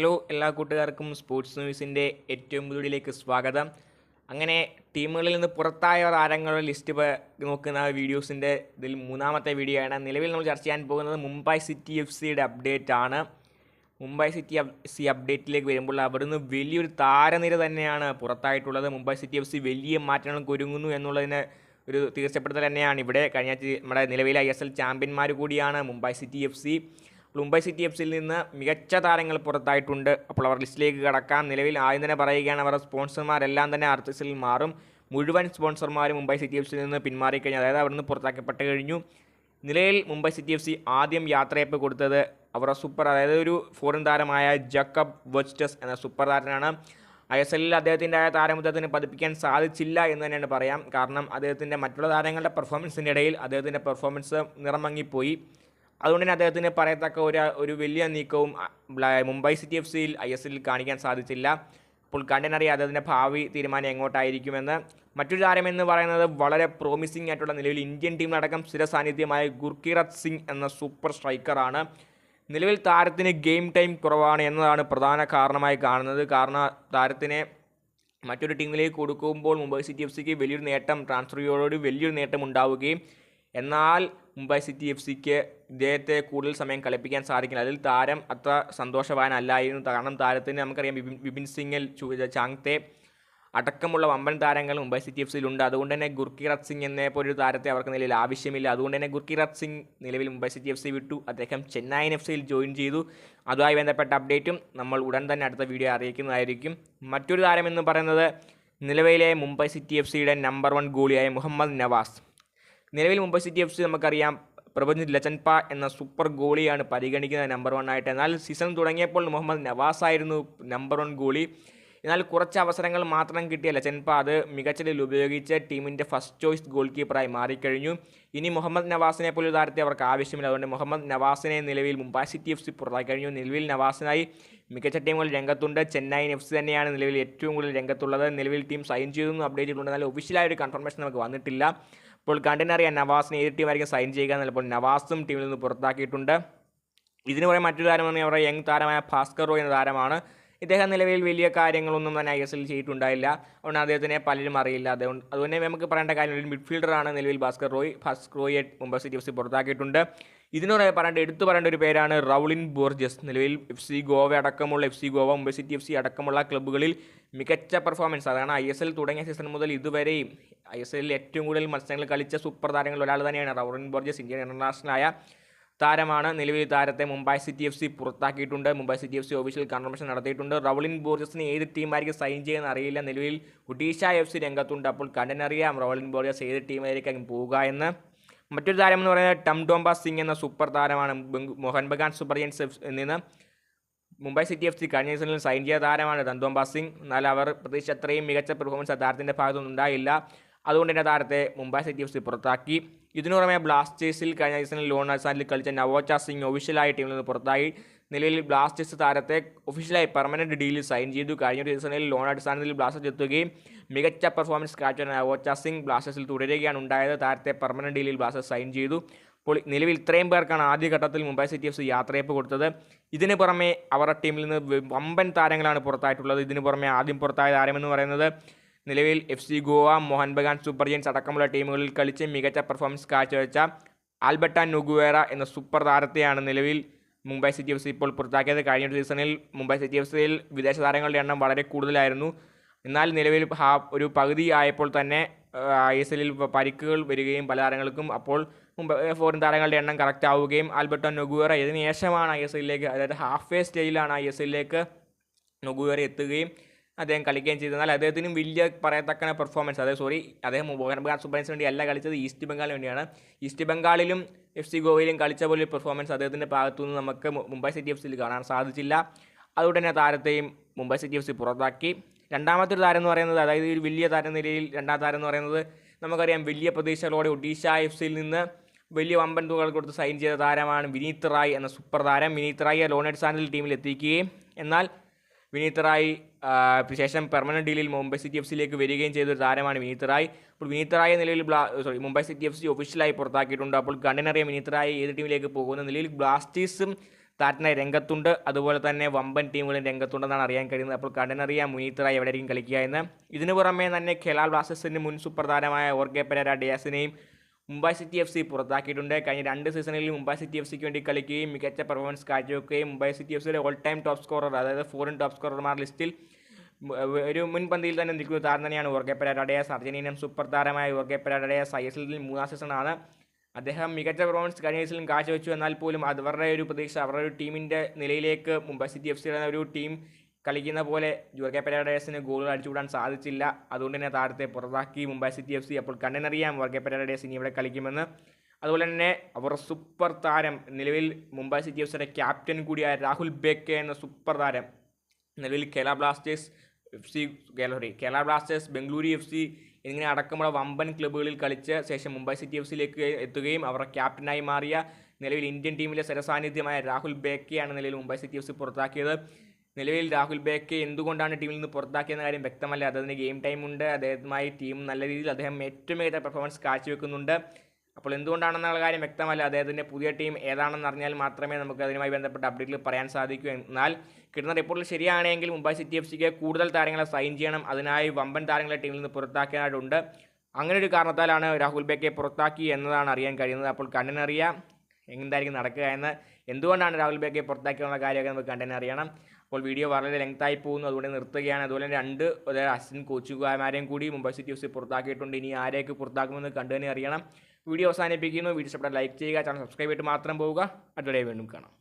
Hello എല്ലാ കൂട്ടുകാർക്കും sports ന്യൂസിന്റെ ഏറ്റവും പുതിയതിലേക്ക് സ്വാഗതം. അങ്ങനെ ടീമുകളിൽ നിന്ന് പുറത്തായ താരങ്ങളുടെ ലിസ്റ്റ് നോക്കുന്ന വീഡിയോസിന്റെ ഇതിൽ മൂന്നാമത്തെ വീഡിയോ ആണ്. നിലവിൽ നമ്മൾ ചർച്ച ചെയ്യാൻ പോകുന്നത് മുംബൈ സിറ്റി എഫ് സിയുടെ അപ്ഡേറ്റ് ആണ്. മുംബൈ സിറ്റി എഫ് സി അപ്ഡേറ്റിലേക്ക് വരുമ്പോൾ അവിടുന്ന് വലിയൊരു താരനിര തന്നെയാണ് പുറത്തായിട്ടുള്ളത്. മുംബൈ സിറ്റി എഫ് സി വലിയ മാറ്റങ്ങൾക്ക് ഒരുങ്ങുന്നു എന്നുള്ളതിന് ഒരു തീർച്ചപ്പെടുത്തൽ തന്നെയാണ് ഇവിടെ. കഴിഞ്ഞ നമ്മുടെ നിലവിലെ ഐ എസ് എൽ ചാമ്പ്യന്മാർ കൂടിയാണ് Mumbai city F C. Mumbai city F സിയിൽ നിന്ന് മികച്ച താരങ്ങൾ പുറത്തായിട്ടുണ്ട്. അപ്പോൾ അവർ ലിസ്റ്റിലേക്ക് കടക്കാം. നിലവിൽ ആദ്യം തന്നെ പറയുകയാണ് അവരുടെ സ്പോൺസർമാരെല്ലാം തന്നെ ആർ ആർട്ടിസിൽ മാറും. മുഴുവൻ സ്പോൺസർമാരും മുംബൈ സിറ്റി എഫ് സിയിൽ നിന്ന് പിന്മാറിക്കഴിഞ്ഞു. അതായത് അവിടുന്ന് പുറത്താക്കപ്പെട്ട് കഴിഞ്ഞു. നിലയിൽ മുംബൈ സിറ്റി എഫ് സി ആദ്യം യാത്രയപ്പ് കൊടുത്തത് അവരുടെ സൂപ്പർ അതായത് ഒരു ഫോറിൻ താരമായ ജക്കബ് വെസ്റ്റസ് എന്ന സൂപ്പർ താരനാണ്. ഐ എസ് എല്ലിൽ അദ്ദേഹത്തിന്റെ താരമുദ്രത്തിന് പതിപ്പിക്കാൻ സാധിച്ചില്ല എന്ന് തന്നെയാണ് പറയാം. കാരണം അദ്ദേഹത്തിന്റെ മറ്റുള്ള താരങ്ങളുടെ പെർഫോമൻസിന്റെ ഇടയിൽ അദ്ദേഹത്തിന്റെ പെർഫോമൻസ് നിറമങ്ങിപ്പോയി അതുകൊണ്ട് തന്നെ അദ്ദേഹത്തിന് പറയത്തക്ക ഒരു ഒരു വലിയ നീക്കവും മുംബൈ സിറ്റി എഫ് സിയിൽ ഐ എസ് എല്ലിൽ കാണിക്കാൻ സാധിച്ചില്ല. അപ്പോൾ കണ്ടനറിയാം അദ്ദേഹത്തിന്റെ ഭാവി തീരുമാനം എങ്ങോട്ടായിരിക്കുമെന്ന്. മറ്റൊരു താരമെന്ന് പറയുന്നത് വളരെ പ്രോമിസിംഗ് ആയിട്ടുള്ള നിലവിൽ ഇന്ത്യൻ ടീമിലടക്കം സ്ഥിര സാന്നിധ്യമായ ഗുർക്കിറത് സിംഗ് എന്ന സൂപ്പർ സ്ട്രൈക്കറാണ് നിലവിൽ താരത്തിന് ഗെയിം ടൈം കുറവാണ് എന്നതാണ് പ്രധാന കാരണമായി കാണുന്നത്. കാരണം താരത്തിനെ മറ്റൊരു ടീമിലേക്ക് കൊടുക്കുമ്പോൾ മുംബൈ സിറ്റി എഫ് സിക്ക് വലിയൊരു നേട്ടം ട്രാൻസ്ഫർ ട്രാൻസ്ഫറിയോട് വലിയൊരു നേട്ടം ഉണ്ടാവുകയും എന്നാൽ മുംബൈ സിറ്റി എഫ് സിക്ക് ഇദ്ദേഹത്തെ കൂടുതൽ സമയം കളിപ്പിക്കാൻ സാധിക്കില്ല. അതിൽ താരം അത്ര സന്തോഷവാനല്ലായിരുന്നു. കാരണം താരത്തിന് നമുക്കറിയാം വിപിൻ വിപിൻ സിംഗിൽ ചാങ്തെ അടക്കമുള്ള വമ്പൻ താരങ്ങൾ മുംബൈ സിറ്റി എഫ് സിയിലുണ്ട് അതുകൊണ്ട് തന്നെ ഗുർക്കിറത് സിംഗ് എന്ന പോലൊരു താരത്തെ അവർക്ക് നിലയിൽ ആവശ്യമില്ല. അതുകൊണ്ട് തന്നെ ഗുർക്കിറത് സിംഗ് നിലവിൽ മുംബൈ സിറ്റി എഫ് സി വിട്ടു. അദ്ദേഹം ചെന്നൈയിൻ എഫ് സിയിൽ ജോയിൻ ചെയ്തു. അതുമായി ബന്ധപ്പെട്ട അപ്ഡേറ്റും നമ്മൾ ഉടൻ തന്നെ അടുത്ത വീഡിയോ അറിയിക്കുന്നതായിരിക്കും. മറ്റൊരു താരമെന്ന് പറയുന്നത് നിലവിലെ മുംബൈ സിറ്റി എഫ് സിയുടെ നമ്പർ വൺ ഗോളിയായ മുഹമ്മദ് നവാസ്. നിലവിൽ മുംബൈ സിറ്റി എഫ് സി നമുക്കറിയാം പ്രപഞ്ച് ലച്ചൻപ എന്ന സൂപ്പർ ഗോളിയാണ് പരിഗണിക്കുന്നത് നമ്പർ വൺ ആയിട്ട്. എന്നാൽ സീസൺ തുടങ്ങിയപ്പോൾ മുഹമ്മദ് നവാസ് ആയിരുന്നു നമ്പർ വൺ ഗോളി. എന്നാൽ കുറച്ച് അവസരങ്ങൾ മാത്രം കിട്ടിയ ലച്ചൻപ അത് മികച്ച രീതിയിൽ ഉപയോഗിച്ച് ടീമിന്റെ ഫസ്റ്റ് ചോയ്സ് ഗോൾ കീപ്പറായി മാറിക്കഴിഞ്ഞു. ഇനി മുഹമ്മദ് നവാസിനെ പോലൊരു താരത്തെ അവർക്ക് ആവശ്യമില്ല. അതുകൊണ്ട് മുഹമ്മദ് നവാസിനെ നിലവിൽ മുംബൈ സിറ്റി എഫ് സി പുറത്താക്കി കഴിഞ്ഞു. നിലവിൽ നവാസിനായി മികച്ച ടീമുകൾ രംഗത്തുണ്ട്. ചെന്നൈ എഫ് സി തന്നെയാണ് നിലവിൽ ഏറ്റവും കൂടുതൽ രംഗത്തുള്ളത്. നിലവിൽ ടീം സൈൻ ചെയ്തെന്ന് അപ്ഡേറ്റ് ചെയ്തിട്ടുണ്ട്. എന്നാൽ ഒഫീഷ്യലായ ഒരു കൺഫർമേഷൻ നമുക്ക് വന്നിട്ടില്ല. ഇപ്പോൾ കണ്ടിനറിയാം നവാസിനെ ഏത് ടീമായിരിക്കും സൈൻ ചെയ്യുക എന്നപ്പോൾ നവാസും ടീമിൽ നിന്ന് പുറത്താക്കിയിട്ടുണ്ട്. ഇതിന് പുറമെ മറ്റൊരു താരം പറഞ്ഞാൽ അവരുടെ യങ് താരമായ ഭാസ്കർ റോയ് എന്ന താരമാണ്. ഇദ്ദേഹം നിലവിൽ വലിയ കാര്യങ്ങളൊന്നും തന്നെ ഐ എസ് എൽ ചെയ്തിട്ടുണ്ടായില്ല. അതുകൊണ്ട് അദ്ദേഹത്തിനെ പലരും അറിയില്ല. അതുകൊണ്ട് അതുകൊണ്ട് നമുക്ക് പറയേണ്ട കാര്യം ഒരു മിഡ്ഫീൽഡറാണ് നിലവിൽ ഭാസ്കർ റോയ്. ഭാസ്കർ റോയെ മുംബൈ സിറ്റി എഫ് സി പുറത്താക്കിയിട്ടുണ്ട്. ഇതിനോട് പറയേണ്ട എടുത്തു പറയേണ്ട ഒരു പേരാണ് റൗളിൻ ബോർജസ്. നിലവിൽ എഫ് സി ഗോവ അടക്കമുള്ള F C Goa Mumbai city F C അടക്കമുള്ള ക്ലബ്ബുകളിൽ മികച്ച പെർഫോമൻസ് അതാണ് ഐ എസ് എൽ തുടങ്ങിയ സീസൺ മുതൽ ഇതുവരെയും ഐ എസ് എല്ലിൽ ഏറ്റവും കൂടുതൽ മത്സരങ്ങൾ കളിച്ച സൂപ്പർ താരങ്ങളിൽ ഒരാൾ തന്നെയാണ് റൗളിൻ ബോർജസ് ഇന്ത്യൻ ഇന്റർനാഷണലായ താരമാണ്. നിലവിൽ താരത്തെ Mumbai city F C പുറത്താക്കിയിട്ടുണ്ട്. Mumbai city F C official confirmation നടത്തിയിട്ടുണ്ട്. റൗളിൻ ബോർജസിന് ഏത് ടീമായിരിക്കും സൈൻ ചെയ്യുന്ന അറിയില്ല നിലവിൽ ഒഡീഷ എഫ് സി രംഗത്തുണ്ട്. അപ്പോൾ കണ്ടനറിയാം റൗളിൻ ബോർജസ് ഏത് ടീമായിരിക്കും പോവുക എന്ന്. മറ്റൊരു താരം എന്ന് പറയുന്നത് ടം ടോംബ സിംഗ് എന്ന സൂപ്പർ താരമാണ്. മോഹൻ ബഗാൻ സൂപ്പർ ജയൻസ് നിന്ന് മുംബൈ സിറ്റി എഫ് സി കഴിഞ്ഞ സീസണിൽ സൈൻ ചെയ്ത താരമാണ് തന്തോംബ സിംഗ്. എന്നാൽ അവർ പ്രതീക്ഷ അത്രയും മികച്ച പെർഫോമൻസ് താരത്തിന്റെ ഭാഗത്തുനിന്ന് ഉണ്ടായില്ല. അതുകൊണ്ട് തന്നെ താരത്തെ മുംബൈ സിറ്റി എഫ് സി പുറത്താക്കി. ഇതിനു പുറമെ ബ്ലാസ്റ്റേഴ്സിൽ കഴിഞ്ഞ സീസണിൽ ലോൺ അസാനിൽ കളിച്ച നവോച്ച സിംഗ് ഒഫീഷ്യലായി ടീമിൽ നിന്ന് പുറത്തായി. നിലവിൽ ബ്ലാസ്റ്റേഴ്സ് താരത്തെ ഒഫീഷ്യലായി പെർമനന്റ് ഡീലിൽ സൈൻ ചെയ്തു. കഴിഞ്ഞ സീസണിൽ ലോൺ അടിസ്ഥാനത്തിൽ ബ്ലാസ്റ്റേഴ്സ് എത്തുകയും മികച്ച പെർഫോമൻസ് കാഴ്ച നവോച്ച സിംഗ് ബ്ലാസ്റ്റേഴ്സിൽ തുടരുകയാണ് ഉണ്ടായത്. താരത്തെ പെർമനന്റ് ഡീലിൽ ബ്ലാസ്റ്റേഴ്സ് സൈൻ ചെയ്തു. ഇപ്പോൾ നിലവിൽ ഇത്രയും പേർക്കാണ് ആദ്യഘട്ടത്തിൽ മുംബൈ സിറ്റി എഫ് സി യാത്രയപ്പ് കൊടുത്തത്. ഇതിന് പുറമെ അവരുടെ ടീമിൽ നിന്ന് വമ്പൻ താരങ്ങളാണ് പുറത്തായിട്ടുള്ളത്. ഇതിന് പുറമെ ആദ്യം പുറത്തായ താരമെന്ന് പറയുന്നത് നിലവിൽ F C Goa Mohun Bagan super giants അടക്കമുള്ള ടീമുകളിൽ കളിച്ച് മികച്ച പെർഫോമൻസ് കാഴ്ചവെച്ച ആൽബർട്ട നുഗുവേറ എന്ന സൂപ്പർ താരത്തെയാണ് നിലവിൽ മുംബൈ സിറ്റി എഫ് സി ഇപ്പോൾ പുറത്താക്കിയത്. കഴിഞ്ഞ ഒരു സീസണിൽ മുംബൈ സിറ്റി എഫ് സിയിൽ വിദേശ താരങ്ങളുടെ എണ്ണം വളരെ കൂടുതലായിരുന്നു. എന്നാൽ നിലവിൽ ഹാ ഒരു പകുതി ആയപ്പോൾ തന്നെ ഐ എസ് എല്ലിൽ പരിക്കുകൾ വരികയും പല താരങ്ങൾക്കും അപ്പോൾ മുംബൈ ഫോറിൻ താരങ്ങളുടെ എണ്ണം കറക്റ്റ് ആവുകയും ആൽബർട്ടോ നൊഗുവേറ ഇതിന് ശേഷമാണ് ഐ എസ് എല്ലിലേക്ക് അതായത് ഹാഫ് വേ സ്റ്റേജിലാണ് ഐ എസ് എല്ലിലേക്ക് നൊഗുവേറ എത്തുകയും അദ്ദേഹം കളിക്കുകയും ചെയ്തു എന്നാൽ അദ്ദേഹത്തിനും വലിയ പറയത്തക്ക പെർഫോമൻസ് അതായത് സോറി അദ്ദേഹം മോഹൻ ബഗാൻ സൂപ്പർസ് വേണ്ടി അല്ല കളിച്ചത് ഈസ്റ്റ് ബംഗാളിന് വേണ്ടിയാണ്. ഈസ്റ്റ് ബംഗാളിലും എഫ് സി ഗോവയിലും കളിച്ച പോലെ പെർഫോമൻസ് അദ്ദേഹത്തിന്റെ ഭാഗത്തുനിന്ന് നമുക്ക് മുംബൈ സിറ്റി എഫ് സിയിൽ കാണാൻ സാധിച്ചില്ല. അതുകൊണ്ട് തന്നെ താരത്തെയും മുംബൈ സിറ്റി എഫ് സി പുറത്താക്കി. രണ്ടാമത്തെ ഒരു താരം എന്ന് പറയുന്നത് അതായത് ഒരു വലിയ താരം നിലയിൽ രണ്ടാം താരം എന്ന് പറയുന്നത് നമുക്കറിയാം വലിയ പ്രതീക്ഷകളോടെ ഒഡീഷ എഫ് സിയിൽ നിന്ന് വലിയ വമ്പൻ തുകകൾ കൊടുത്ത് സൈൻ ചെയ്ത താരമാണ് വിനീത് റായ് എന്ന സൂപ്പർ താരം. വിനീത് റായിയെ ലോണേഡ് സാൻഡിൽ ടീമിൽ എത്തിക്കുകയും. എന്നാൽ വിനീത് റായ് ശേഷം പെർമനന്റ് ഡീലിൽ മുംബൈ സിറ്റി എഫ് സിയിലേക്ക് വരികയും ചെയ്ത ഒരു താരമാണ് വിനീത് റായ് അപ്പോൾ വിനീത് റായ് നിലയിൽ blah sorry Mumbai city F C ഒഫീഷ്യലായി പുറത്താക്കിയിട്ടുണ്ട്. അപ്പോൾ കണ്ണിനറിയ വിനീത് റായ് ഏത് ടീമിലേക്ക് പോകുന്ന നിലയിൽ ബ്ലാസ്റ്റേഴ്സും താരത്തിനായി രംഗത്തുണ്ട്. അതുപോലെ തന്നെ വമ്പൻ ടീമുകളും രംഗത്തുണ്ടെന്നാണ് അറിയാൻ കഴിയുന്നത്. അപ്പോൾ കണ്ടനറിയ മുനീത് റായ് എവിടെയായിരിക്കും കളിക്കുക എന്ന്. ഇതിനു പുറമേ തന്നെ ഖെലാൽ ബ്ലാസ്റ്റേഴ്സിന്റെ മുൻ സൂപ്പർ താരമായ ഓർഗെ പെരേര ഡിയാസിനെയും മുംബൈ സിറ്റി എഫ് സി പുറത്താക്കിയിട്ടുണ്ട്. കഴിഞ്ഞ രണ്ട് സീസണിൽ മുംബൈ സിറ്റി എഫ് സിക്ക് വേണ്ടി കളിക്കുകയും മികച്ച പെർഫോമൻസ് കാഴ്ചവെക്കുകയും മുംബൈ സിറ്റി എഫ് സിയുടെ ഓൾ ടൈം ടോപ്പ് സ്കോറർ അതായത് ഫോറിൻ ടോപ്പ് സ്കോറർമാർ ലിസ്റ്റിൽ ഒരു മുൻപന്തിയിൽ തന്നെ നിൽക്കുന്ന താരം തന്നെയാണ് ഓർഗെ പെരാഡയസ് അർജന്റീനൻ സൂപ്പർ താരമായ ഓർഗെ പെരാഡയസ് ഐ എസ് എല്ലിൽ മൂന്നാം സീസണാണ് അദ്ദേഹം മികച്ച പെർഫോമൻസ് കഴിഞ്ഞ സീസണിൽ കാഴ്ചവെച്ചു. എന്നാൽ പോലും അവരുടെ ഒരു പ്രതീക്ഷ അവരുടെ ഒരു ടീമിന്റെ നിലയിലേക്ക് മുംബൈ സിറ്റി എഫ് സിയുടെ ഒരു ടീം കളിക്കുന്ന പോലെ ജോർഗെ പെരാഡേഴ്സിന് ഗോളുകൾ അടിച്ചുവിടാൻ സാധിച്ചില്ല. അതുകൊണ്ട് തന്നെ താരത്തെ പുറത്താക്കി മുംബൈ സിറ്റി എഫ് സി. അപ്പോൾ കണ്ണിനറിയാം ജോർഗെ പെരാഡേഴ്സ് ഇനി ഇവിടെ കളിക്കുമെന്ന്. അതുപോലെ തന്നെ അവർ സൂപ്പർ താരം നിലവിൽ മുംബൈ സിറ്റി എഫ് സിയുടെ ക്യാപ്റ്റൻ കൂടിയായ രാഹുൽ ബേക്കെ എന്ന സൂപ്പർ താരം നിലവിൽ Kerala Blasters F C sorry Kerala Blasters Bengaluru F C എന്നിങ്ങനെ അടക്കമുള്ള വമ്പൻ ക്ലബ്ബുകളിൽ കളിച്ച് ശേഷം മുംബൈ സിറ്റി എഫ് സിയിലേക്ക് എത്തുകയും അവരുടെ ക്യാപ്റ്റനായി മാറിയ നിലവിൽ ഇന്ത്യൻ ടീമിലെ സരസാന്നിധ്യമായ രാഹുൽ ബേക്കെയാണ് നിലവിൽ മുംബൈ സിറ്റി എഫ് സി പുറത്താക്കിയത്. നിലവിൽ രാഹുൽ ബേക്കെ എന്തുകൊണ്ടാണ് ടീമിൽ നിന്ന് പുറത്താക്കിയെന്ന കാര്യം വ്യക്തമല്ല. അദ്ദേഹത്തിന് ഗെയിം ടൈം ഉണ്ട്. അദ്ദേഹവുമായി ടീം നല്ല രീതിയിൽ അദ്ദേഹം ഏറ്റവും മികച്ച പെർഫോമൻസ് കാഴ്ചവെക്കുന്നുണ്ട്. അപ്പോൾ എന്തുകൊണ്ടാണെന്നുള്ള കാര്യം വ്യക്തമല്ല. അദ്ദേഹത്തിന്റെ പുതിയ ടീം ഏതാണെന്ന് അറിഞ്ഞാൽ മാത്രമേ നമുക്ക് അതിനുമായി ബന്ധപ്പെട്ട അപ്ഡേറ്റുകൾ പറയാൻ സാധിക്കൂ. എന്നാൽ കിട്ടുന്ന റിപ്പോർട്ടിൽ ശരിയാണെങ്കിൽ മുംബൈ സിറ്റി എഫ് സിക്ക് കൂടുതൽ താരങ്ങളെ സൈൻ ചെയ്യണം. അതിനായി വമ്പൻ താരങ്ങളെ ടീമിൽ നിന്ന് പുറത്താക്കാനായിട്ടുണ്ട് അങ്ങനെ ഒരു കാരണത്താലാണ് രാഹുൽ ബേക്കെ പുറത്താക്കി എന്നതാണ് അറിയാൻ കഴിയുന്നത്. അപ്പോൾ കണ്ണിനറിയാം എന്തായിരിക്കും നടക്കുക എന്ന്. എന്തുകൊണ്ടാണ് രാഹുൽ ബേക്കെ പുറത്താക്കിയുള്ള കാര്യമൊക്കെ നമുക്ക് കണ്ടതിന് അറിയണം. അപ്പോൾ വീഡിയോ വളരെ ലെങ്തായി പോകുന്നു. അതുകൊണ്ട് നിർത്തുകയാണ്. അതുപോലെ രണ്ട് അസിസ്റ്റന്റ് കോച്ചുകാരന്മാരെയും കൂടി മുംബൈ സിറ്റി എഫ് സി പുറത്താക്കിയിട്ടുണ്ട്. ഇനി ആരെയൊക്കെ പുറത്താക്കുമെന്ന് കണ്ടുതന്നെ അറിയണം. വീഡിയോ അവസാനിപ്പിക്കുന്നു. വീഡിയോ ഇഷ്ടപ്പെട്ട ലൈക്ക് ചെയ്യുക ചാനൽ സബ്സ്ക്രൈബ് ചെയ്തിട്ട് മാത്രം പോവുക. അടുത്തിടെ വീണ്ടും കാണാം.